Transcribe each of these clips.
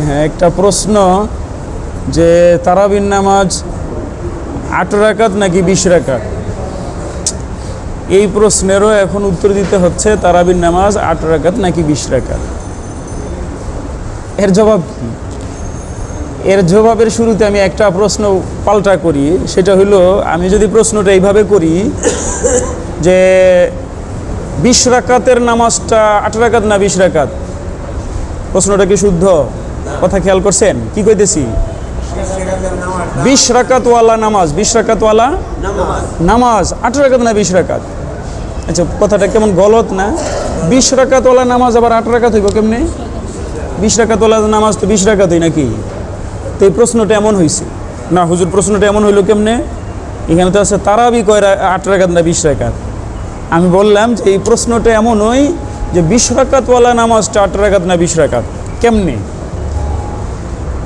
হ্যাঁ একটা প্রশ্ন যে তারাবিন নামাজ আট রাকাত নাকি বিশ রাকাত? এই প্রশ্নেরও এখন উত্তর দিতে হচ্ছে তারাবিন নামাজ আট রাকাত নাকি বিশ রাকাত? এর জবাব কি? এর জবাবের শুরুতে আমি একটা প্রশ্ন পাল্টা করি, সেটা হলো আমি যদি প্রশ্নটা এইভাবে করি যে বিশ রাকাতের নামাজটা আট রাকাত না বিশ রাকাত? প্রশ্নটা কি শুদ্ধ? কথা খেয়াল করছেন? কি কইতেছি? বিশ রাকাতওয়ালা নামাজ, বিশ রাকাতওয়ালা নামাজ। আট রাকাত না বিশ রাকাত? আচ্ছা কথাটা কেমন গলত না? বিশ রাকাতওয়ালা নামাজ আবার আট রাকাত হইব কেমনে? বিশ রাকাতওয়ালা নামাজ তো বিশ রাকাতই নাকি? তো এই প্রশ্নটা এমন হয়েছে না, হুজুর, প্রশ্নটা এমন হইল কেমনে? এখানে তো আছে তারাবি কয় আট রাকাত না বিশ রাকাত? আমি বললাম যে এই প্রশ্নটা এমন এমনই যে বিশ রাকাতওয়ালা নামাজটা আট রাকাত না বিশ রাকাত? কেমনে?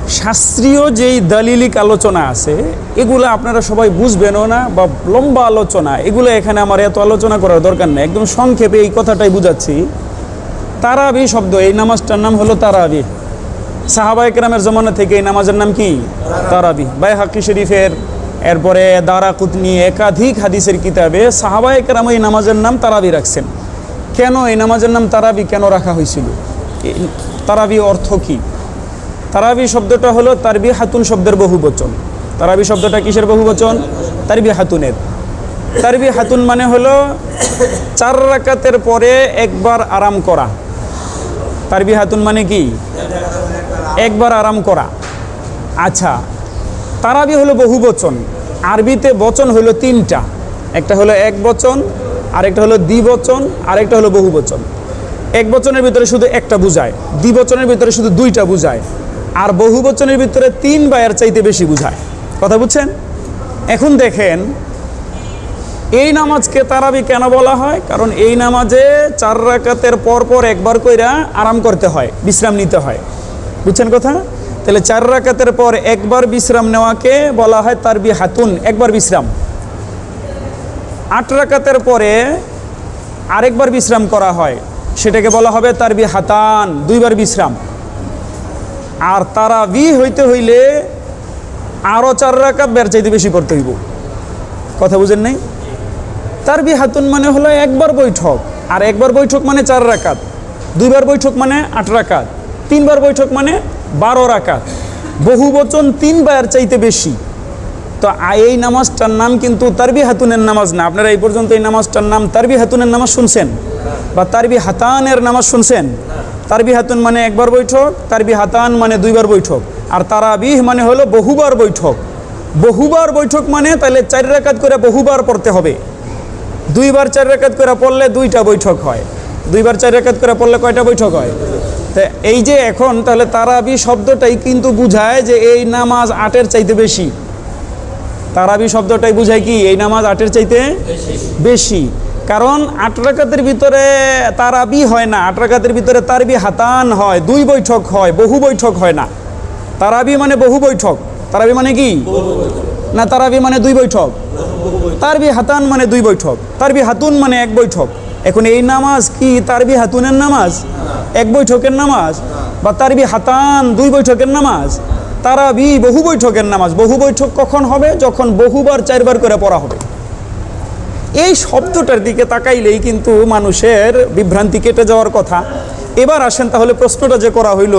শাস্ত্রীয় যেই দালিলিক আলোচনা আছে, এগুলো আপনারা সবাই বুঝবেনও না বা লম্বা আলোচনা, এগুলো এখানে আমার এত আলোচনা করার দরকার নেই। একদম সংক্ষেপে এই কথাটাই বুঝাচ্ছি। তারাবি শব্দ, এই নামাজটার নাম হলো তারাবি। সাহাবা একরামের জমানা থেকে এই নামাজের নাম কি? তারাবি। বাই হাকি শরীফের এরপরে দারা কুতনি একাধিক হাদিসের কিতাবে সাহাবা একরাম এই নামাজের নাম তারাবি রাখছেন। কেন এই নামাজের নাম তারাবি কেন রাখা হয়েছিল? তারাবি অর্থ কি? তারাবি শব্দটা হলো তারবি হাতুন শব্দের বহু বচন তারাবি শব্দটা কিসের বহু বচন তারবি হাতুনের তারবি হাতুন মানে হলো চার রাকাতের পরে একবার আরাম করা। তারবি হাতুন মানে কি? একবার আরাম করা। আচ্ছা তারাবি হলো বহু বচন আরবিতে বচন হলো তিনটা। একটা হলো এক বচন, আরেকটা হলো দ্বিবচন, আরেকটা হলো বহু বচন এক বচনের ভিতরে শুধু একটা বুঝায়, দ্বিবচনের ভিতরে শুধু দুইটা বুঝায়। আর বহু বচনের ভিতরে তিন বা এর চাইতে বেশি বুঝায়। কথা বুঝছেন? এখন দেখেন, এই নামাজকে তারাবি কেন বলা হয়? কারণ এই নামাজে চার রাকাতের পর পর একবার কইরা আরাম করতে হয়, বিশ্রাম নিতে হয়। বুঝছেন কথা? তাহলে চার রাকাতের পর একবার বিশ্রাম নেওয়াকে বলা হয় তার তারবি হাতুন, একবার বিশ্রাম। আট রাকাতের পরে আরেকবার বিশ্রাম করা হয়, সেটাকে বলা হবে তার তারবি হাতান, দুইবার বিশ্রাম। আর তারাবি হইতে হইলে আরও চার রাকাত বের চাইতে বেশি করতে হইব। কথা বুঝেন নাই? তারবি হাতুন মানে হলো একবার বৈঠক, আর একবার বৈঠক মানে চার রাকাত, দুইবার বৈঠক মানে আট রাকাত, তিনবার বৈঠক মানে বারো রাকাত, বহু বচন তিনবার চাইতে বেশি। তো এই নামাজটার নাম কিন্তু তারবি হাতুনের নামাজ না। আপনারা এই পর্যন্ত এই নামাজটার নাম তারবি হাতুনের নামাজ শুনছেন? বা তারবি হাতানের নামাজ শুনছেন? তারবি হাতুন মানে একবার বৈঠক তারবি হাতান মানে দুইবার বৈঠক। আর তারাবিহ মানে হলো বহুবার বৈঠক। বহুবার বৈঠক মানে তাহলে চার রাকাত করে বহুবার পড়তে হবে। দুইবার চার রেখাত করে পড়লে দুইটা বৈঠক হয়। দুইবার চার রেখাত করে পড়লে কয়টা বৈঠক হয়? তা এই যে এখন তাহলে তারাবি শব্দটাই কিন্তু বুঝায় যে এই নামাজ আটের চাইতে বেশি। তারাবি শব্দটাই বুঝায় কি? এই নামাজ আটের চাইতে বেশি। কারণ আট রাকাতের ভিতরে তারাবি হয় না, আট রাকাতের ভিতরে তারবি হাতান হয়, দুই বৈঠক হয়, বহু বৈঠক হয় না। তারাবি মানে বহু বৈঠক। তারাবি মানে কি? না, তারাবি মানে দুই বৈঠক। তারবি হাতান মানে দুই বৈঠক। তারবি হাতুন মানে এক বৈঠক। এখন এই নামাজ কি তারবি হাতুনের নামাজ? এক বৈঠকের নামাজ? বা তারবি হাতান দুই বৈঠকের নামাজ? তারাবি বহু বৈঠকের নামাজ। বহু বৈঠক কখন হবে? যখন বহুবার চারবার করে পড়া হবে। এই শব্দটার দিকে তাকাইলেই কিন্তু মানুষের বিভ্রান্তি কেটে যাওয়ার কথা। এবার আসেন তাহলে প্রশ্নটা যে করা হইল,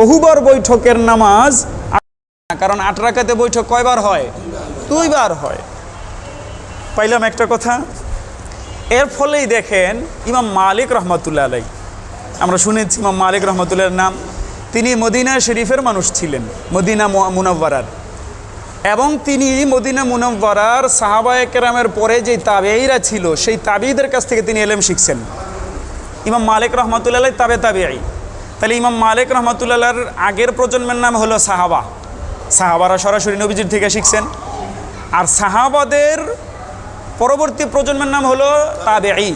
বহুবার বৈঠকের নামাজ কারণ আট রাকাতে বৈঠক কয়বার হয়? দুইবার হয়। পাইলাম একটা কথা। এর ফলেই দেখেন ইমাম মালিক রহমতুল্লাহ আলাই আমরা শুনেছি ইমাম মালিক রহমতুল্লাহর নাম। তিনি মদিনা শরীফের মানুষ ছিলেন, মদিনা মুনাব্বারার এবং তিনি মদিনা মুনাব্বারার সাহাবায়ে কেরামের পরে যে তাবেইরা ছিল, সেই তাবিদের কাছ থেকে তিনি এলেম শিখছেন। ইমাম মালিক রহমতুল্লাহ তাবে তাবেই তাহলে ইমাম মালিক রহমতুল্লাহর আগের প্রজন্মের নাম হলো সাহাবা। সাহাবারা সরাসরি নবীজির থেকে শিখছেন। আর সাহাবাদের পরবর্তী প্রজন্মের নাম হলো তাবেই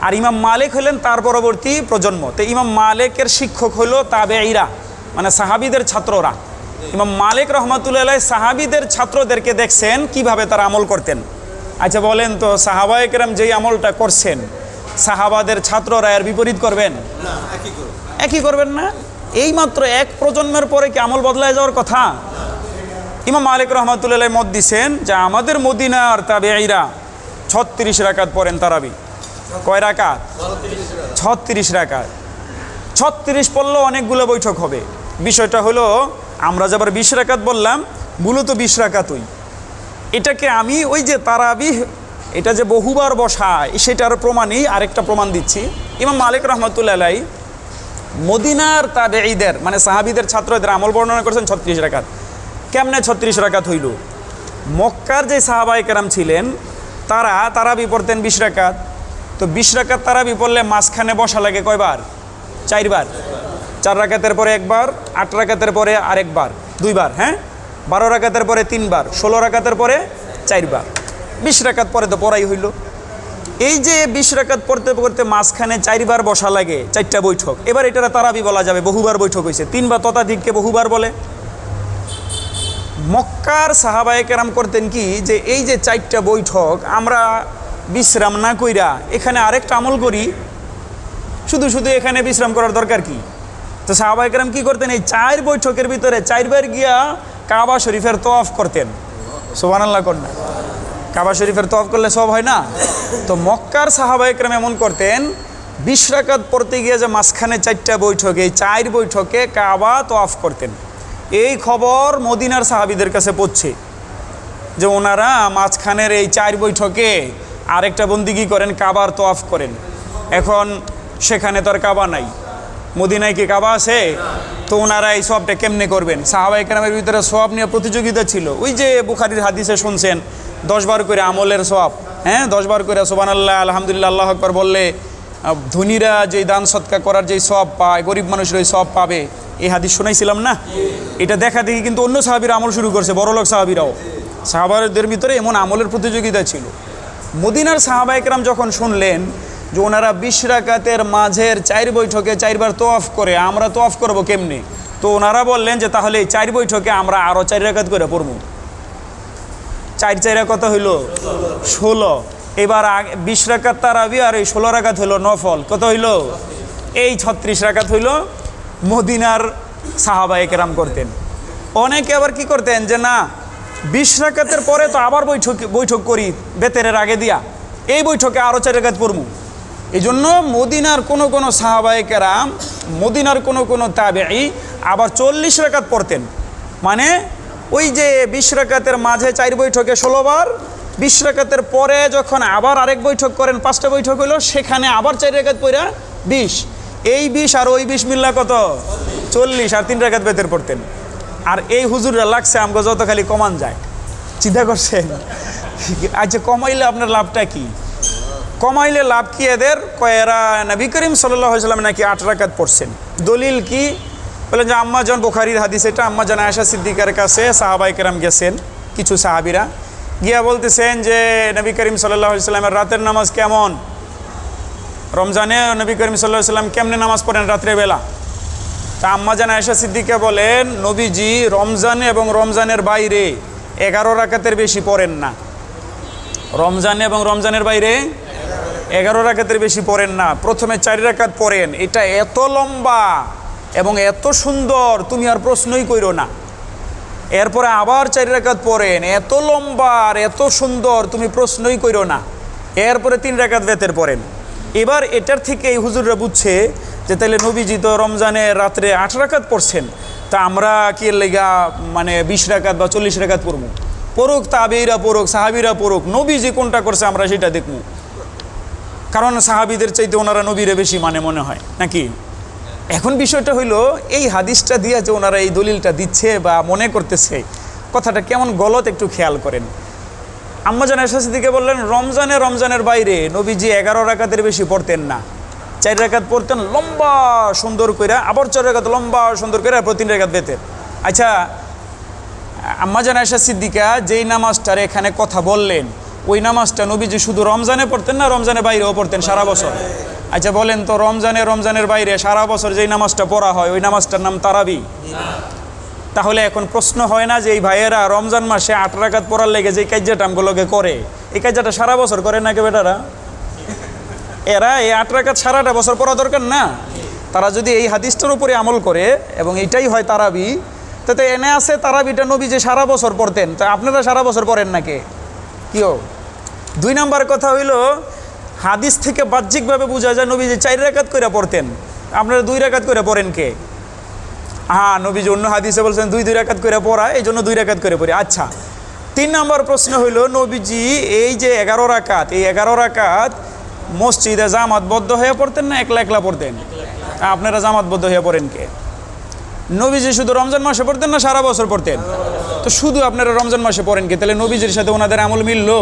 আর ইমাম মালিক হলেন তার পরবর্তী প্রজন্ম। তো ইমাম মালিকের শিক্ষক হলো তাবেইরা মানে সাহাবিদের ছাত্ররা। ইমাম মালিক রহমতুল্লাহ সাহাবিদের ছাত্রদেরকে দেখছেন কীভাবে তারা আমল করতেন? আচ্ছা বলেন তো সাহাবায়কেরাম যেই আমলটা করছেন সাহাবাদের ছাত্ররা এর বিপরীত করবেন? একই করবেন না? এই মাত্র এক প্রজন্মের পরে কি আমল বদলায় যাওয়ার কথা? ইমাম মালিক রহমতুল্লাহ মত দিছেন যে আমাদের মদিনার তাবেঈরা ছত্রিশ রাকাত পড়েন তারাবি। কয় রাকাত। ছত্রিশ রাকাত। ছত্রিশ পড়লেও অনেকগুলো বৈঠক হবে। বিষয়টা হলো আমরা যাবার বিশ রাকাত বললাম, মূলত বিশ রাকাতই। এটাকে আমি ওই যে তারাবি, এটা যে বহুবার বসায় সেটার প্রমাণই আরেকটা প্রমাণ দিচ্ছি। ইমাম মালিক রহমতুল্লাহ মদিনার মদিনার তাবেঈদের মানে সাহাবিদের, ছাত্রদের আমল বর্ণনা করেছেন ছত্রিশ রাকাত। কেমনে ছত্রিশ রাকাত হইল? মক্কার যে সাহাবাই কেরাম ছিলেন, তারা তারাবি পড়তেন বিশ রাকাত। তো বিশ রাকাত তারাবি পড়লে মাঝখানে বসা লাগে কয়বার? চারবার। চার রাকাতের পরে একবার, আট রাকাতের পরে আরেকবার, দুইবার হ্যাঁ? বারো রাকাতের পরে তিনবার, ষোলো রাকাতের পরে চারবার। বিশ রাকাত পরে তো পড়াই হইল। এই যে বিশ রাকাত পড়তে পড়তে মাঝখানে চারবার বসা লাগে চারটা বৈঠক। এবার এটা তারাবি বলা যাবে, বহুবার বৈঠক হয়েছে তিনবার ততাধিককে বহুবার বলে। মক্কার সাহাবায়ে কেরাম করতেন কি, যে এই যে চারটা বৈঠক আমরা বিশ্রাম না কইরা এখানে আরেকটা আমল করি, শুধু শুধু এখানে বিশ্রাম করার দরকার কি? তো সাহাবায়ে কেরাম কি করতেন? এই চার বৈঠকের ভিতরে চারবার গিয়া কাবা শরীফের তোয়াফ করতেন। সোবান আল্লাহ কন্যা কাবা শরীফের তফ করলে সব হয় না? তো মক্কার সাহাবাহিকরাম এমন করতেন, বিশ রাকাত পড়তে গিয়ে যে মাঝখানে চারটা বৈঠকে, এই চার বৈঠকে কাবা তফ করতেন। এই খবর মদিনার সাহাবিদের কাছে পড়ছে যে ওনারা মাঝখানের এই চার বৈঠকে আরেকটা বন্দিগি করেন, কাবার তোয়াফ করেন। এখন সেখানে তো আর কাবা নাই। মদিনায় কি কাবা আছে? তো ওনারা এই সবটা কেমনে করবেন? সাহাবাই কেরামের ভিতরে সব নিয়ে প্রতিযোগিতা ছিল। ওই যে বুখারির হাদিসে শুনছেন দশবার করে আমলের সব হ্যাঁ? দশবার করে সোবান আল্লাহ আলহামদুলিল্লাহ, আল্লাহ আকবর বললে ধনীরা যেই দান সৎকা করার যেই সব পায়, গরিব মানুষের ওই সব পাবে। এই হাদিস শোনাইছিলাম না? এটা দেখা দেখি কিন্তু অন্য সাহাবিরা আমল শুরু করছে বড়লোক সাহাবিরাও। সাহাবাদের ভিতরে এমন আমলের প্রতিযোগিতা ছিল। মদিনার সাহাবাইকরাম যখন শুনলেন যে ওনারা বিশ রাকাতের মাঝের চার বৈঠকে চারবার তোয়াফ করে, আমরা তোয়াফ করব কেমনে? তো ওনারা বললেন যে, তাহলে এই চার বৈঠকে আমরা আরও চার রাকাত করে পড়ব। চার চাইরা কত হইল? ষোলো। এবার বিশ রাকাত তারাবি আর এই ষোলো রাকাত হইল নফল। কত হইল? এই ছত্রিশ রাকাত হইল মদিনার সাহাবা একরাম করতেন। অনেকে আবার কি করতেন যে, না, বিশ রাকাতের পরে তো আবার বৈঠক বৈঠক করি বেতেরের আগে দিয়া। এই বৈঠকে আরও চার রাকাত পড়মু এই জন্য মদিনার কোনো কোনো সাহাবায়ে কেরাম, মদিনার কোনো কোনো তাবেই আবার চল্লিশ রাকাত পড়তেন। মানে ওই যে বিশ রাকাতের মাঝে চার বৈঠকে ষোলোবার বিশ রাকাতের পরে যখন আবার আরেক বৈঠক করেন, পাঁচটা বৈঠক হলো, সেখানে আবার চার রাকাত পড়া বিশ। এই বিশ আর ওই বিশ মিল্লা কত? চল্লিশ আর তিন রাকাত বেতের পড়তেন। আর এই হুজুররা লাগছে আমাকে যত খালি কমান যায়। চিন্তা করছেন? আচ্ছা কমাইলে আপনার লাভটা কি? কমাইলে লাভ কি এদের? কয়েরা নবী করিম সাল্লাম নাকি আট রাকাত পড়ছেন। দলিল কি? বলেন যে আম্মাজান বোখারির হাদিস এটা। আম্মাজান আয়সা সিদ্দিকার কাছে সাহাবাই কেরাম গেছেন কিছু সাহাবিরা। গিয়া বলতেছেন যে নবী করিম সাল্লামের রাতের নামাজ কেমন? রমজানে নবী করিম সাল্লাহ সাল্লাম কেমনে নামাজ পড়েন রাত্রের বেলা? তা আম্মাজান আয়সা সিদ্দিকা বলেন, নবীজি রমজানে এবং রমজানের বাইরে এগারো রাকাতের বেশি পড়েন না। রমজানে এবং রমজানের বাইরে এগারো রাকাতের বেশি পড়েন না, প্রথমে চারি রাকাত পড়েন। এটা এত লম্বা এবং এত সুন্দর, তুমি আর প্রশ্নই কইরো না। এরপরে আবার চারি রাকাত পড়েন, এত লম্বা আর এত সুন্দর, তুমি প্রশ্নই কইরো না। এরপরে তিন রাকাত বেতের পড়েন। এবার এটার থেকে এই হুজুররা বুঝছে যে তাহলে নবীজি তো রমজানে রাত্রে আট রাকাত পড়ছেন, তা আমরা কি লেগা মানে বিশ রাকাত বা চল্লিশ রাকাত পড়ব? পড়ুক তাবিরা পড়ুক, সাহাবিরা পড়ুক, নবীজি কোনটা করছে আমরা সেটা দেখব। কারণ সাহাবিদের চাইতে ওনারা নবীরে বেশি মানে মনে হয়, নাকি? এখন বিষয়টা হইল, এই হাদিসটা দিয়ে যে ওনারা এই দলিলটা দিচ্ছে বা মনে করতেছে, কথাটা কেমন গলত একটু খেয়াল করেন। আম্মাজান দিকে বললেন, রমজানে রমজানের বাইরে নবীজি এগারো রাকাতের বেশি পড়তেন না। চার রাকাত পড়তেন লম্বা সুন্দর কইরা, আবার চার রাকাত লম্বা সুন্দর এরপর তিন রাকাত বেতের আচ্ছা আম্মাজান সিদ্দিকা যেই নামাজটার এখানে কথা বললেন ওই নামাজটা নবীজি শুধু রমজানে পড়তেন না রমজানের বাইরেও পড়তেন সারা বছর। আচ্ছা বলেন তো, রমজানে, রমজানের বাইরে সারা বছর যেই নামাজটা পড়া হয়, ওই নামাজটার নাম তারাবি? তাহলে এখন প্রশ্ন হয় না যে এই ভাইয়েরা রমজান মাসে আট রাকাত পড়ার লেগে যে কাজ্যাটা আমগুলোকে করে, এই কাজ্যাটা সারা বছর করে নাকি বেটারা? এরা এই আট রাকাত সারাটা বছর পড়া দরকার না। তারা যদি এই হাদিসটার উপরে আমল করে এবং এটাই হয় তারাবি, তাতে এনে আছে তারাবিটা নবী যে সারা বছর পড়তেন। তা আপনারা সারা বছর পড়েন নাকি? কিও? দুই নাম্বার কথা হইল, হাদিস থেকে বাহ্যিকভাবে বোঝা যায় নবী যে চার রেখাত করে পড়তেন। আপনারা দুই রেখাত করে পড়েন কে? হ্যাঁ নবী যে অন্য হাদিসে বলছেন দুই দুই রেখাত করে পড়া এই জন্য দুই রেখাত করে পড়ি। আচ্ছা তিন নম্বর প্রশ্ন হইল, নবীজি এই যে এগারো রাকাত, এই এগারো রাকাত মসজিদে জামাতবদ্ধ হয়ে পড়তেন না একলা একলা পড়তেন? আপনারা জামাতবদ্ধ হয়ে পড়েন কে? নবীজি শুধু রমজান মাসে পড়তেন না সারা বছর পড়তেন? তো শুধু আপনারা রমজান মাসে পড়েন কে? তাহলে নবীজির সাথে ওনাদের আমল মিললো?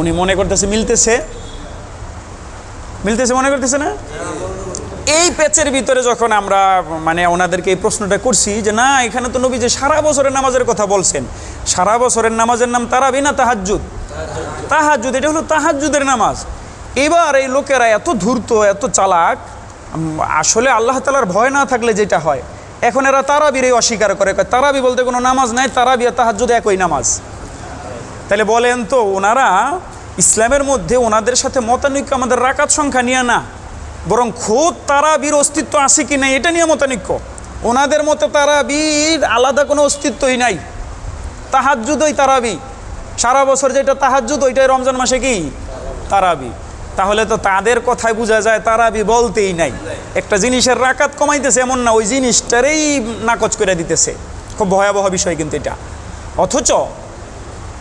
উনি মনে করতেছে মিলতেছে? মিলতেছে মনে করতেছে না? এই প্যাচের ভিতরে যখন আমরা মানে ওনাদেরকে এই প্রশ্নটা করছি যে না, এখানে তো নবী যে সারা বছরের নামাজের কথা বলছেন, সারা বছরের নামাজের নাম তারাবি না তাহাজ্জুদ? তাহাজ্জুদ, এটা হলো তাহাজ্জুদের নামাজ। এবার এই লোকেরা এত ধূর্ত, এত চালাক আসলে আল্লাহ তালার ভয় না থাকলে যেটা হয়? এখন এরা তারাবির অস্বীকার করে তারাবি বলতে কোনো নামাজ নাই, তারাবি আর তাহাজ্জুদ একই নামাজ। তাহলে বলেন তো, ওনারা ইসলামের মধ্যে ওনাদের সাথে মতানৈক্য, আমাদের রাকাত সংখ্যা নিয়ে না, বরং খোদ তারাবির অস্তিত্ব আছে কি নাই, এটা নিয়ে মতানৈক্য। ওনাদের মতে তারাবির আলাদা কোনো অস্তিত্বই নাই। তাহাজ্জুদই তারাবি। সারা বছর যেটা তাহাজ্জুদ, ওইটাই রমজান মাসে কি? তারাবি। তাহলে তো তাদের কথায় বোঝা যায় তারাবি বলতেই নাই। একটা জিনিসের রাকাত কমাইতেছে এমন না, ওই জিনিসটারেই নাকচ করে দিতেছে। খুব ভয়াবহ বিষয় কিন্তু এটা। অথচ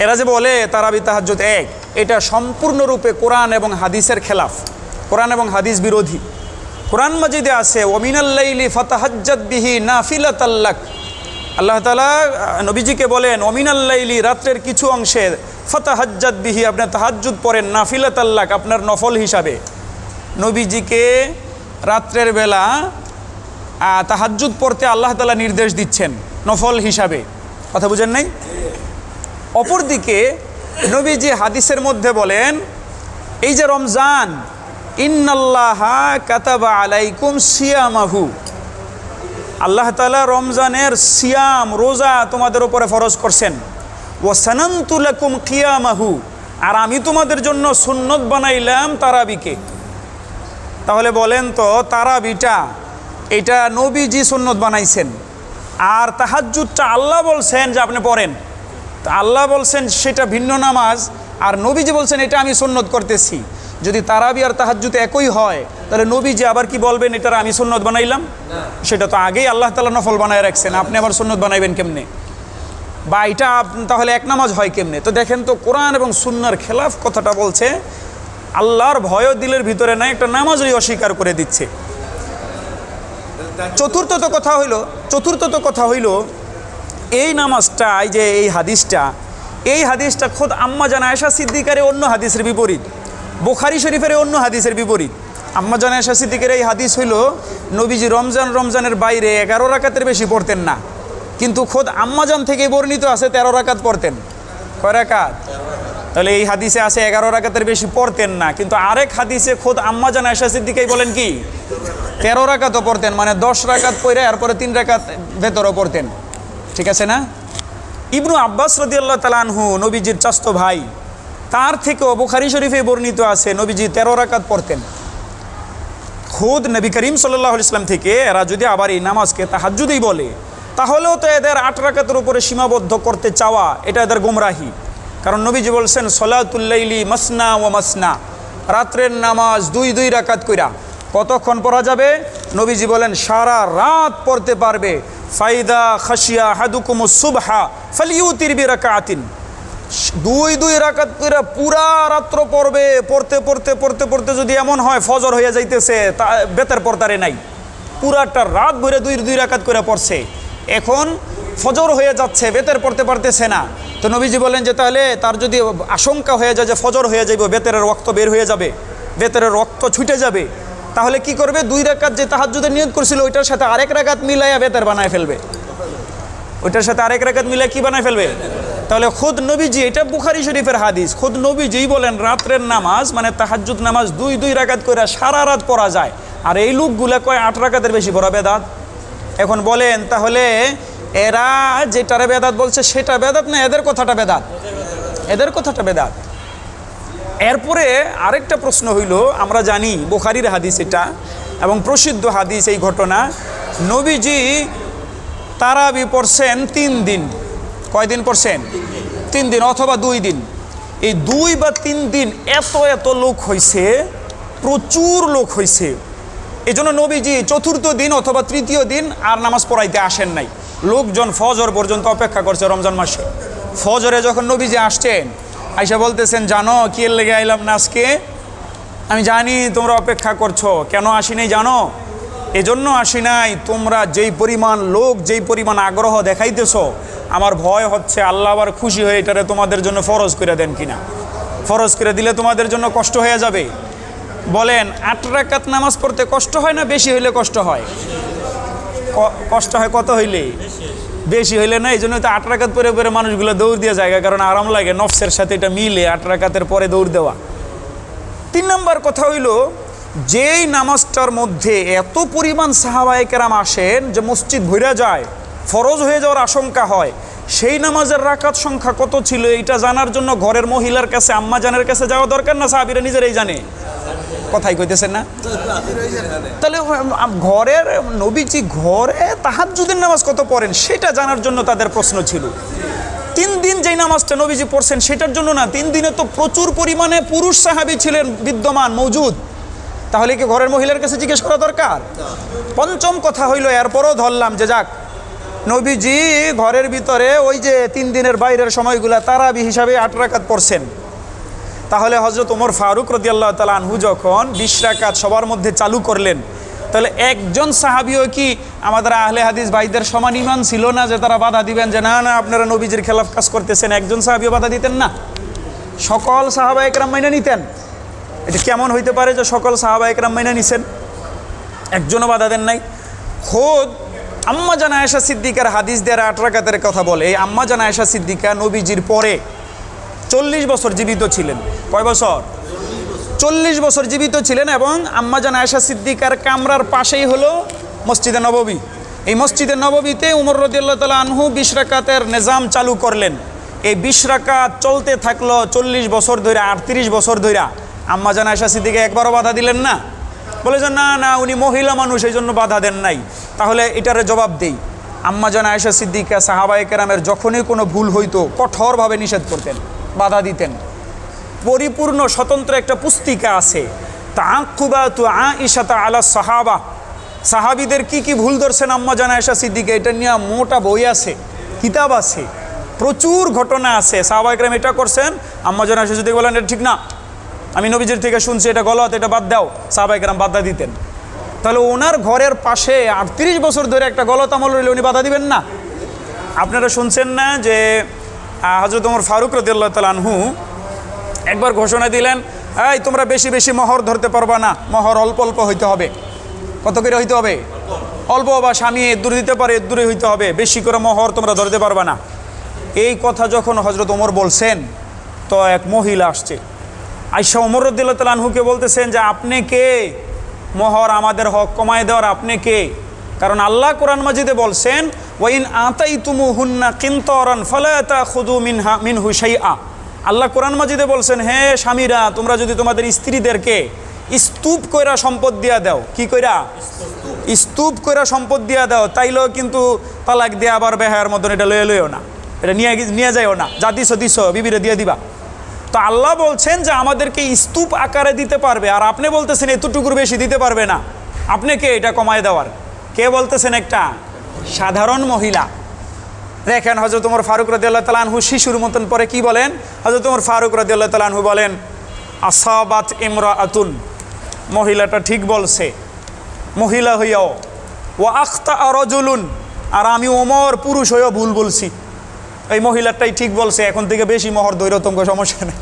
এরা যে বলে তারাবি তাহাজ্জুদ এক, এটা সম্পূর্ণরূপে কোরআন এবং হাদিসের খেলাফ। কোরআন এবং হাদিস বিরোধী। কোরআন মজিদে আছে ওমিনাল্লাইলি ফাতাহাজ্জাদ বিহি নাফিলাতাল্লাক আল্লাহ তালা নবীজিকে বলেন ওমিনাল্লাইলি রাত্রের কিছু অংশে ফতাহাজ্জাদ বিহি আপনি তাহাজ্জুদ পড়েন নাফিলাতাল্লাক আপনার নফল হিসাবে। নবীজিকে রাত্রের বেলা তাহাজ্জুদ পড়তে আল্লাহ তালা নির্দেশ দিচ্ছেন, নফল হিসাবে। কথা বুঝেন নাই? অপরদিকে নবীজি হাদিসের মধ্যে বলেন, এই যে রমজান, ইন্নাল্লাহা কাতাবা আলাইকুম সিয়ামাহু। আল্লাহ তালা রমজানের সিয়াম, রোজা তোমাদের উপরে ফরজ করছেন। ও সানান্তুলাকুম কিয়ামাহু। আর আমি তোমাদের জন্য সুন্নত বানাইলাম তারাবিকে। তাহলে বলেন তো, তারাবিটা, এটা নবীজি সুন্নত বানাইছেন। আর তাহাজ্জুদটা আল্লাহ বলছেন যে আপনি পড়েন। তা আল্লাহ বলছেন সেটা ভিন্ন নামাজ আর নবীজি বলছেন এটা আমি সুন্নত করতেছি। যদি তারাবি আর তাহাজ্জুদ একই হয় তাহলে নবীজি আবার কি বলবেন এটার আমি সুন্নত বানাইলাম? সেটা তো আগেই আল্লাহ তালা নফল বানায় রাখছেন আপনি আবার সুন্নত বানাইবেন কেমনে? বা এটা তাহলে এক নামাজ হয় কেমনে? তো দেখেন তো কোরআন এবং সুন্নার খেলাফ কথাটা বলছে আল্লাহর ভয় দিলের ভিতরে নাই একটা নামাজই অস্বীকার করে দিচ্ছে। চতুর্থত কথা হইল চতুর্থত কথা হইল এই নামাজটা, এই যে এই হাদিসটা এই হাদিসটা খোদ আম্মা জান আয়েশা সিদ্দিকারে অন্য হাদিসের বিপরীত, বোখারি শরীফের অন্য হাদিসের বিপরীত। আম্মা জান আয়েশা সিদ্দিকের এই হাদিস হইল, নবীজি রমজান, রমজানের বাইরে এগারো রাকাতের বেশি পড়তেন না, কিন্তু খোদ আম্মাজান থেকে বর্ণিত আছে তেরো রাকাত পড়তেন। কয় রাকাত? তাহলে এই হাদিসে আছে এগারো রাকাতের বেশি পড়তেন না, কিন্তু আরেক হাদিসে খোদ আম্মাজান আয়েশা সিদ্দিকাই বলেন কি? তেরো রাকাতও পড়তেন মানে দশ রাকাত পড়ে, এরপরে তিন রাকাত ভেতরও পড়তেন। ঠিক আছে না? ইবনু আব্বাস রদিয়াল্লাহ তালানহু নবীজির চাস্ত ভাই, তার থেকেও বুখারি শরীফে বর্ণিত আছে, নবীজি তেরো রাকাত পড়তেন। খুদ নবী করিম সাল্লাহ ইসলাম থেকে এরা যদি আবার এই নামাজকে তাহাজ্জুদেই বলে, তাহলেও তো এদের আট রাকাতের উপরে সীমাবদ্ধ করতে চাওয়া, এটা এদের গোমরাহি। কারণ নবীজি বলছেন সলাতুল্লাইলি মাসনা ও মাসনা। রাত্রের নামাজ দুই দুই রাকাত কইরা কতক্ষণ পড়া যাবে? নবীজি বলেন, সারা রাত পড়তে পারবে। ফাইদা খাসিয়া হাদুকুম সুবহা ফালিউতির বিরাকাতিন। দুই দুই রাকাত করে পুরা রাত্র পড়বে, পড়তে পড়তে পড়তে পড়তে যদি এমন হয় ফজর হয়ে যাইতেছে, তা বেতের পর্দারে নাই। পুরাটা রাত ভরে দুই দুই রাকাত করে পড়ছে। এখন ফজর হয়ে যাচ্ছে, বেতের পড়তে পারতেছে না। তো নবীজি বলেন যে, তাহলে তার যদি আশঙ্কা হয়ে যায় যে ফজর হয়ে যাইব, বেতের রক্ত বের হয়ে যাবে, বেতের রক্ত ছুটে যাবে তাহলে কি করবে? দুই রাকাত যে তাহাজ্জুদের নিয়োগ করছিল, ওইটার সাথে আরেক রাকাত মিলাইয়া বেতের বানায় ফেলবে। ওইটার সাথে আরেক রাকাত মিলাই কি বানায় ফেলবে? তাহলে খুদ নবীজি, এটা বুখারি শরীফের হাদিস, খুদ নবীজিই বলেন রাত্রের নামাজ মানে তাহাজ্জুদ নামাজ দুই দুই রাকাত করে সারা রাত পড়া যায়। আর এই লোকগুলা কয়, আট রাকাতের বেশি পড়া বেদাত? এখন বলেন, তাহলে এরা যেটারে বেদাত বলছে, সেটা বেদাত না এদের কথাটা বেদাত? এদের কথাটা বেদাত। এরপরে আরেকটা প্রশ্ন হইল, আমরা জানি বোখারির হাদিস এটা এবং প্রসিদ্ধ হাদিস এই ঘটনা। নবীজি তারাবি পড়ছেন তিন দিন। কয়দিন পড়ছেন? তিন দিন অথবা দুই দিন। এই দুই বা তিন দিন এত এত লোক হয়েছে প্রচুর লোক হয়েছে এই জন্য নবীজি চতুর্থ দিন অথবা তৃতীয় দিন আর নামাজ পড়াইতে আসেন নাই। লোকজন ফজর পর্যন্ত অপেক্ষা করছে রমজান মাসে। ফজরে যখন নবীজি আসছেন আইসা বলতেছেন, জানো, কি লেগে আইলাম না আজকে? আমি জানি, তোমরা অপেক্ষা করছ। কেন আসি নাই জানো? এজন্য আসি নাই, তোমরা যেই পরিমাণ লোক, যেই পরিমাণ আগ্রহ দেখাইতেছ, আমার ভয় হচ্ছে আল্লাহ আবার খুশি হয়ে এটারে তোমাদের জন্য ফরজ করে দেন কিনা। ফরজ করে দিলে তোমাদের জন্য কষ্ট হয়ে যাবে। বলেন, আট রাকাত নামাজ পড়তে কষ্ট হয় না বেশি হইলে কষ্ট হয়? কষ্ট হয় কত হইলে? বেশি হইলে না এই জন্য তো আট রাকাত পরে পরে মানুষগুলো দৌড় দিয়ে যায় কারণ আরাম লাগে, নফসের সাথে এটা মিলে আট রাকাতের পরে দৌড় দেওয়া। তিন নম্বর কথা হইল, যেই নামাজটার মধ্যে এত পরিমাণ সাহাবায়ে কেরাম আসেন যে মসজিদ ভইরা যায়, ফরজ হয়ে যাওয়ার আশঙ্কা হয়, সেই নামাজের রাকাত সংখ্যা কত ছিল এটা জানার জন্য ঘরের মহিলার কাছে, আম্মা জানের কাছে যাওয়া দরকার না, সাহাবিরা নিজেরাই জানে? কথাই কইতেছেন না। তাহলে ঘরের নবীজি ঘরে তাহাজ্জুদের নামাজ কত পড়েন সেটা জানার জন্য তাদের প্রশ্ন ছিল। তিন দিন যেই নামাজটা নবীজি পড়ছেন সেটার জন্য না, তিন দিনে তো প্রচুর পরিমাণে পুরুষ সাহাবি ছিলেন বিদ্যমান, মজুদ। তাহলে কি ঘরের মহিলার কাছে জিজ্ঞেস করা দরকার? পঞ্চম কথা হইল, এরপরও ধরলাম, যে যাক, নবীজি ঘরের ভিতরে ওই যে তিন দিনের বাইরের সময়গুলা তারাবি হিসাবে আট রাকাত পড়ছেন। তাহলে হজরত ওমর ফারুক রদি আল্লাহ তালা আনহু যখন বিশ রাকাত সবার মধ্যে চালু করলেন, তাহলে একজন সাহাবিও কি আমাদের আহলে হাদিস ভাইদের সমান ইমান ছিল না যে তারা বাধা দিবেন যে না না, আপনারা নবীজির খেলাফ কাজ করতেছেন, একজন সাহাবিও বাধা দিতেন না? সকল সাহাবা একরাম মাইনে নিতেন। এটা কেমন হইতে পারে যে সকল সাহাবা একরাম মাইনে নিছেন? একজনও বাধা দেন নাই। খোদ আম্মা জানা আয়েশা সিদ্দিকার হাদিস দেয়ার আট রাকাতের কথা বলে, এই আম্মা জানা আয়েশা সিদ্দিকা নবীজির পরে চল্লিশ বছর জীবিত ছিলেন। কয় বছর? চল্লিশ বছর জীবিত ছিলেন এবং আম্মাজান আয়েশা সিদ্দিকার কামরার পাশেই হলো মসজিদে নববী। এই মসজিদে নববীতে উমর রদিয়াল্লাহ তালা আনহু বিশ রাকাতের নিজাম চালু করলেন। এই বিশ রাকাত চলতে থাকল চল্লিশ বছর ধরে আটত্রিশ বছর ধরে আম্মাজান আয়েশা সিদ্দিকে একবারও বাধা দিলেন না। বলে যে, না না, উনি মহিলা মানুষ, এই জন্য বাধা দেন নাই। তাহলে এটারে জবাব দেই। আম্মাজান আয়েশা সিদ্দিকা সাহাবায়ে কেরামের যখনই কোনো ভুল হইতো, কঠোরভাবে নিষেধ করতেন। বাধা দিতেন। পরিপূর্ণ স্বতন্ত্র একটা পুস্তিকা আছে তাকুবা তু আ ইশাতা আলা সাহাবা। সাহাবিদের কি কি ভুল ধরছেন আম্মা জানা এসা সিদ্দিকে, এটা নিয়ে মোটা বই আছে, কিতাব আছে, প্রচুর ঘটনা আছে। সাহাবাইকরাম এটা করছেন, আম্মা জানা এসা সিদ্দিক বলেন, এটা ঠিক না। আমি নবীজির থেকে শুনছি, এটা গলত এটা বাদ দাও। সাহাবাইকরাম বাধা দিতেন। তাহলে ওনার ঘরের পাশে আটত্রিশ বছর ধরে একটা গলত আমল রইলে উনি বাধা দিবেন না? আপনারা শুনছেন না যে হজরত ওমর ফারুক রদিয়াল্লাহ তাল আনহু একবার ঘোষণা দিলেন, এই, তোমরা বেশি বেশি মহর ধরতে পারবা না, মহর অল্প অল্প হইতে হবে। কত করে হইতে হবে? অল্প বা স্বামী দূরে দিতে পারে দূরে হইতে হবে। বেশি করে মহর তোমরা ধরতে পারবা না। এই কথা যখন হজরত ওমর বলছেন, তো এক মহিলা আসছে। আইসা ওমর রদ্দিল্লা তালানহুকে বলতেছেন যে, আপনি কে? মহর আমাদের হক কমায় দেওয়ার আপনি কে? কারণ আল্লাহ কোরআন মাজিদে বলছেন, ওয়াইন আতাই তুমু হুন্না কিন্তরন ফলাতা খুদু মিনহা মিনহু আ আল্লাহ কোরআন মাজিদে বলছেন, হে স্বামীরা, তোমরা যদি তোমাদের স্ত্রীদেরকে স্তূপ কইরা সম্পদ দিয়া দাও। কি কইরা? স্তূপ কইরা সম্পদ দিয়া দাও, তাইলেও কিন্তু তালাক দিয়ে আবার বেহায়ার মতন এটা লয়ে লইও না। এটা নিয়ে নিয়ে যাইও না। যা দিছো দিছো, বিবিরে দিয়ে দিবা। তো আল্লাহ বলছেন যে, আমাদেরকে স্তূপ আকারে দিতে পারবে। আর আপনি বলতেছেন, এতটুকুর বেশি দিতে পারবে না। আপনি কে? এটা কমায় দেওয়ার। কে বলতেছেন একটা? সাধারণ মহিলা। দেখেন হজরত উমর ফারুক রদিয়াল্লাহ তালানহু শিশুর মতন পরে কি বলেন? হজরত উমর ফারুক রদিয়াল্লাহ তালানহু বলেন, আসাবাত ইমরা আতুন মহিলাটা ঠিক বলছে, মহিলা হইয়াও ও আখতা রজুলুন আর আমি ওমর পুরুষ হইয়াও ভুল বলছি। এই মহিলাটাই ঠিক বলছে, এখন থেকে বেশি মহর দৈরতঙ্গ সমস্যা নেই।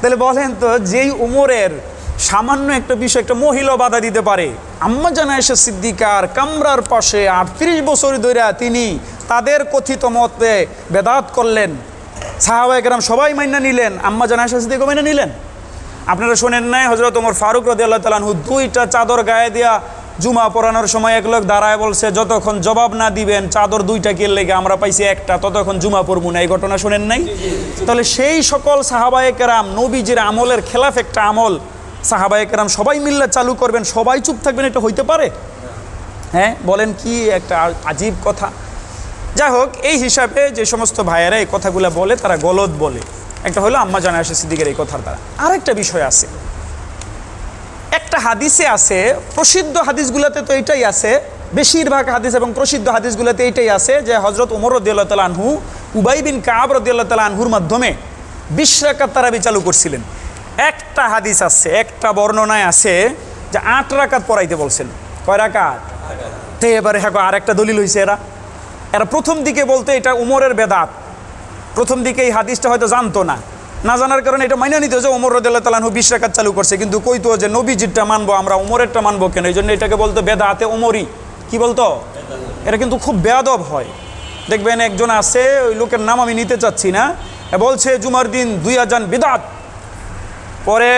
তাহলে বলেন তো, যেই উমরের সামান্য একটা বিষয় একটা মহিলা বাধা দিতে পারে। আম্মা জানা এসে সিদ্দিকার কামরার পাশে আটত্রিশ বছর ধরে তিনি তাদের কথিত মতে বেদাত করলেন। সাহাবাহিকরাম সবাই মাইনা নিলেন। আম্মা জানা এসে সিদ্দিকও মাইনা নিলেন। আপনারা শোনেন নাই হজরত ওমর ফারুক রদি আল্লাহ তালানহু দুইটা চাদর গায়ে দিয়া জুমা পরানোর সময় এক লোক দাঁড়ায় বলছে যতক্ষণ জবাব না দিবেন চাদর দুইটা কে লেগে আমরা পাইছি একটা ততক্ষণ জুমা পড়ব না। এই ঘটনা শোনেন নাই? তাহলে সেই সকল সাহাবায়ে কেরাম নবীজির আমলের খেলাফ একটা আমল সাহাবায়ে কেরাম সবাই মিল্লা চালু করবেন, সবাই চুপ থাকবেন, এটা হইতে পারে? হ্যাঁ বলেন কি একটা আজীব কথা। যাই হোক, এই হিসাবে যে সমস্ত ভাইয়েরা এই কথাগুলো বলে, তারা গলদ বলে। একটা হলো আম্মা জানা আসে সিদ্দিকের এই কথার দ্বারা। আরেকটা বিষয় আছে। একটা হাদিসে আছে, প্রসিদ্ধ হাদিসগুলোতে তো এটাই আছে, বেশিরভাগ হাদিস এবং প্রসিদ্ধ হাদিসগুলোতে এইটাই আছে যে হজরত উমর রদিয়াল্লাহ তালা আনহু, উবাই বিন কাব রদিয়াল্লাহ আনহুর মাধ্যমে বিশ তারাবি চালু করছিলেন। একটা হাদিস আছে, একটা বর্ণনায় আছে যে আট রাকাত পড়াইতে বলছেন। কয় রাকাত? তো এবারে হ্যাঁ আর একটা দলিল হয়েছে এরা। এরা প্রথম দিকে বলতে এটা উমরের বেদাত। প্রথম দিকে এই হাদিসটা হয়তো জানতো না। না জানার কারণে এটা মাইনা নিত যে ওমর রদুল্লাহ তালাহু বিশ রাকাত চালু করছে। কিন্তু কইতো যে নবীজিরটা মানবো আমরা, উমরেরটা মানবো কেন? এই জন্য এটাকে বলতো বেদাতে ওমরই কি বলতো? এটা কিন্তু খুব বেয়াদব হয়। দেখবেন একজন আছে, ওই লোকের নাম আমি নিতে চাচ্ছি না। বলছে, জুমার দিন দুই আজান বিদাত। পরে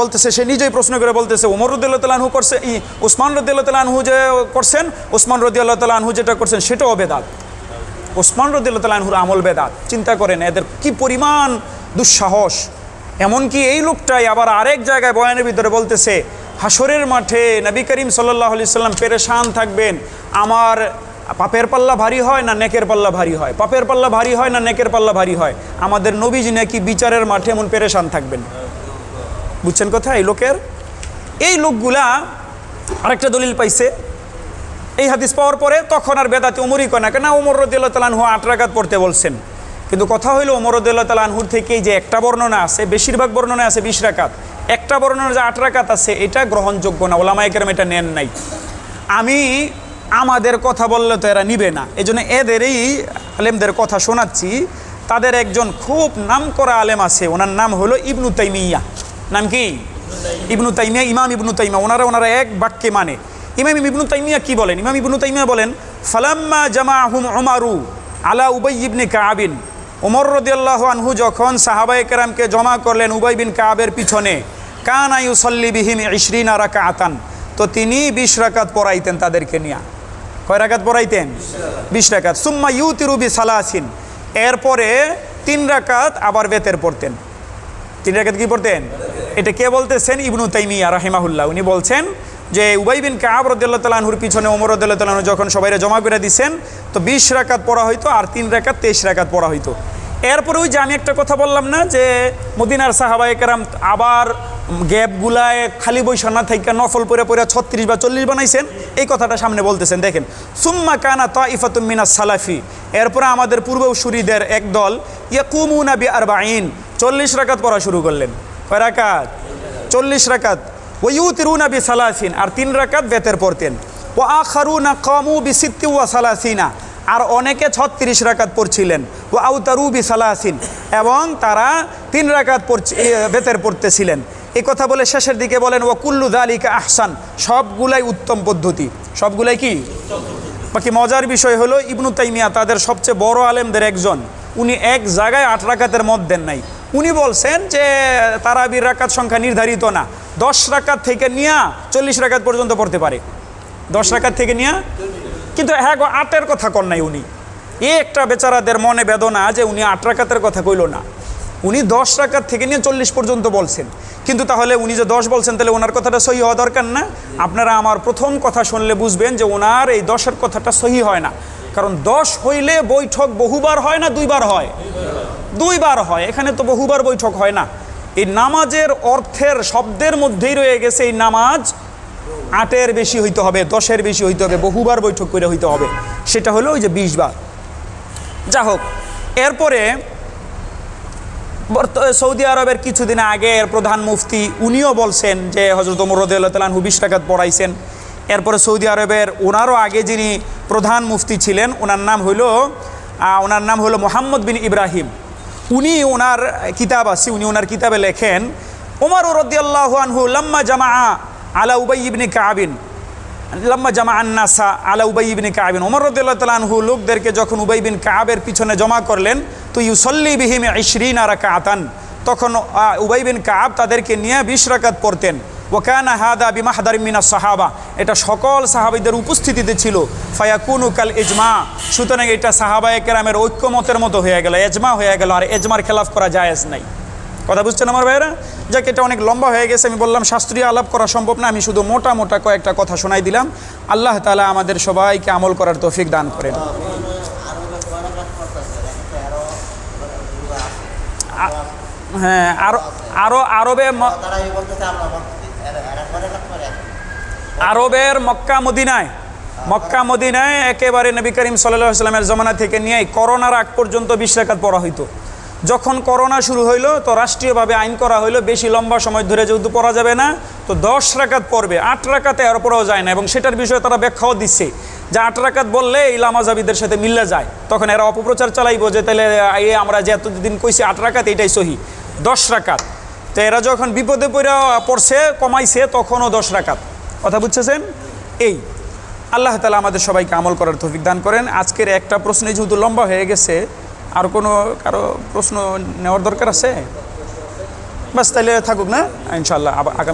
বলতেছে, সে নিজেই প্রশ্ন করে বলতেছে, ওমর রদুল্লাহ তালাহু করছে ই, ওসমান রদুল্লাহ তালাহু যে করছেন, ওসমান রদিয়াল্লাহ তালাহু যেটা করছেন, সেটাও বেদাত। ওসমান রদুল্লাহ তালাহুর আমল বেদাত। চিন্তা করেন, এদের কি পরিমাণ দুঃসাহস। এমনকি এই লোকটাই আবার আরেক জায়গায় বয়ানের ভিতরে বলতেছে হাসরের মাঠে নবী করিম সাল্লাহ আলি সাল্লাম পেরেশান থাকবেন। আমার পাপের পাল্লা ভারী হয় না নেকের পাল্লা ভারী হয়? পাপের পাল্লা ভারী হয় না নেকের পাল্লা ভারী হয়? আমাদের নবীজি নাকি বিচারের মাঠে এমন পেরেশান থাকবেন? বুঝছেন কথা? এই লোকের? এই লোকগুলা আরেকটা দলিল পাইছে। এই হাদিস পাওয়ার পরে তখন আর বেদাতে উমরই কয় না, কেন ওমর রদুল্লাহ তালানহু আট রাকাত পড়তে বলছেন। কিন্তু কথা হইল ওমর রদুল্লাহ তালানহুর থেকেই যে একটা বর্ণনা আছে, বেশিরভাগ বর্ণনা আছে বিশ রাকাত। একটা বর্ণনা যে আট রাকাত আছে, এটা গ্রহণযোগ্য না ওলামাই কেরাম এটা নেন নাই। আমি আমাদের কথা বললে তো এরা নিবে না। এই জন্য এদেরই আলেমদের কথা শোনাচ্ছি। তাদের একজন খুব নাম করা আলেম আছে, ওনার নাম হলো ইবনু তাইমিয়া। নাম কি? ইবনু তাইমিয়া, ইমাম ইবনু তাইমা ওনারা ওনারা এক বাক্যে মানে। ইমাম ইবনু তাইমিয়া কি বলেন? ইমাম ইবনু তাইমিয়া বলেন, ফালাম্মা জামা আহুম ওমারু আলা উবাই ইবনে কাবিন ওমর রদিয়াল্লাহ আনহু যখন সাহাবাই কেরামকে জমা করলেন উবাই বিন কাবের পিছনে, কান আয়ুসল্লি বিহিম ইশরিন রাকা আতান তো তিনি বিশ রাকাত পড়াইতেন তাদেরকে নিয়ে। কয় রাকাত পড়াইতেন? বিশ রাকাত। সুম্মা ইউতিরুবি সালাসিন এরপরে তিন রাকাত আবার বেতের পড়তেন। তিন রাকাত কি পড়তেন? এটা কে বলতেছেন? ইবনু তাইমিয়া রাহিমাহুল্লাহ। উনি বলছেন যে উবাই বিন কাব রদুল্লাহ তালাহুর পিছনে, ওমর রদুল্লাহ তালাহু যখন সবাইরে জমা করে দিচ্ছেন তো বিশ রাকাত পড়া হইতো আর তিন রাকাত তেইশ রাকাত পড়া হইতো। এরপরে ওই যে আমি একটা কথা বললাম না, যে মদিনার সাহাবায়ে কেরাম আবার গ্যাপগুলায় খালি বৈশা না থাইকা নফল পরে পরে ছত্রিশ বা চল্লিশ বানাইছেন, এই কথাটা সামনে বলতেছেন। দেখেন, সুম্মা কানা তা ইফাতুম মিনা সালাফি। এরপরে আমাদের পূর্বসূরিদের একদল ইয়াকুমুনা বি আরবাইন চল্লিশ রাকাত পড়া শুরু করলেন। কয় রাকাত? চল্লিশ রাকাত। ও ইউতিরুনা বি সালাসিন আর তিন রাকাত বেতের পড়তেন ও আখারুনা কমু বি সিত্তি ওয়া সালাসিনা, আর অনেকে ছত্রিশ রাকাত পড়ছিলেন। ও আউতারু বি সালাসিন এবং তারা তিন রাকাত বেতের পড়তেছিলেন। এই কথা বলে শেষের দিকে বলেন ও কুল্লু দালিকা আহসান, সবগুলাই উত্তম পদ্ধতি। সবগুলাই কি? বাকি মজার বিষয় হলো, ইবনু তাইমিয়া তাদের সবচেয়ে বড় আলেমদের একজন। উনি এক জায়গায় আট রাকাতের মত দেন নাই। উনি বলছেন যে তারাবির রাকাত সংখ্যা নির্ধারিত না। দশ রাকাত থেকে নিয়ে চল্লিশ রাকাত পর্যন্ত পড়তে পারে। দশ রাকাত থেকে নিয়ে? কিন্তু হ্যাঁ গো, আটের কথা কর নাই উনি। এ একটা বেচারাদের মনে বেদনা যে উনি আট রাকাতের কথা কইল না। উনি দশ রাকাত থেকে নিয়ে চল্লিশ পর্যন্ত বলছেন। কিন্তু তাহলে উনি যে দশ বলছেন তাহলে ওনার কথাটা সহি হওয়া দরকার না? আপনারা আমার প্রথম কথা শুনলে বুঝবেন যে ওনার এই দশের কথাটা সহি হয় না। কারণ দশ হইলে বৈঠক বহুবার হয় না, দুইবার হয়? দুইবার হয়। এখানে তো বহুবার বৈঠক হয় না। এই নামাজের অর্থের শব্দের মধ্যেই রয়ে গেছে এই নামাজ। আটের বেশি হইতে হবে, দশের বেশি হইতে হবে, বহুবার বৈঠক করে হইতে হবে। সেটা হলো ওই যে বিশ বার। যা হোক, এরপরে সৌদি আরবের কিছুদিন আগে এর প্রধান মুফতি, উনিও বলছেন যে হজরত মরদানহু বিশ টাকাত পড়াইছেন। এরপরে সৌদি আরবের ওনারও আগে যিনি প্রধান মুফতি ছিলেন, ওনার নাম হইল ওনার নাম হলো মোহাম্মদ বিন ইব্রাহিম। উনি ওনার কিতাব আছে, উনি ওনার কিতাবে লেখেন ওমর রদিয়াল্লাহ লাম্মা জামা আলা উবাই ইবনে কাবিন। লম্মা জামা আন্নাসা আলা উবাই ইবনে কাবিন। ওমর রদুল্লাহ তালানহু লোকদেরকে যখন উবাই বিন কাবের পিছনে জমা করলেন, তো ইউসল্লি বিহিম ইশরিন রাকা আতান তখন উবাই বিন কাব তাদেরকে নিয়ে বিশ রাকাত পড়তেন। ওকানা হাদা বিমাহাদার মিনা সাহাবা। এটা সকল সাহাবিদের উপস্থিতিতে ছিল। ফায়াকুনু কাল এজমা সুতরাং এটা সাহাবায়ে কেরামের ঐক্যমতের মতো হয়ে গেল এজমা হয়ে গেল, আর এজমার খেলাফ করা জায়েজ নাই। কথা বুঝছেন আমার ভাইয়েরা? যাকে, এটা অনেক লম্বা হয়ে গেছে, আমি বললাম শাস্ত্রীয় আলাপ করা সম্ভব না, আমি শুধু মোটা মোটা কয়েকটা কথা শোনাই দিলাম। আল্লাহ তালা আমাদের সবাইকে আমল করার তৌফিক দান করেন। হ্যাঁ আরও আরও, আরবে ম- তারা এই বলতেছে আমরা বলতেছি এরা এরা করে না করে আরবের মক্কা মদিনায় মক্কা মদিনায় একেবারে নবী করিম সাল্লামের জমানা থেকে নিয়ে করোনার আগ পর্যন্ত বিশ পড়া হইতো। যখন করোনা শুরু হইল, তো রাষ্ট্রীয়ভাবে আইন করা হইল, বেশি লম্বা সময় ধরে যেহেতু পড়া যাবে না, তো দশ রাকাত পড়বে। আট রাকাতে আর পড়াও যায় না এবং সেটার বিষয়ে তারা ব্যাখ্যাও দিচ্ছে যে আট রাকাত বললে এই লামাজাবিদের সাথে মিল্লা যায়। তখন এরা অপপ্রচার চালাইবো যে তাহলে এই আমরা যে এতদিন কইছি আট রাকাত এটাই সহি। দশ রাকাত তো এরা যখন বিপদে পড়ে পড়ছে, কমাইছে, তখনও দশ রাকাত কথা বুঝতেছেন? এই, আল্লাহ তালা আমাদের সবাইকে আমল করার তৌফিক দান করেন। আজকের একটা প্রশ্নে যেহেতু লম্বা হয়ে গেছে, আর কোনো কারও প্রশ্ন নেওয়ার দরকার আছে? বাস তাহলে থাকুক না? ইনশাল্লাহ আগামী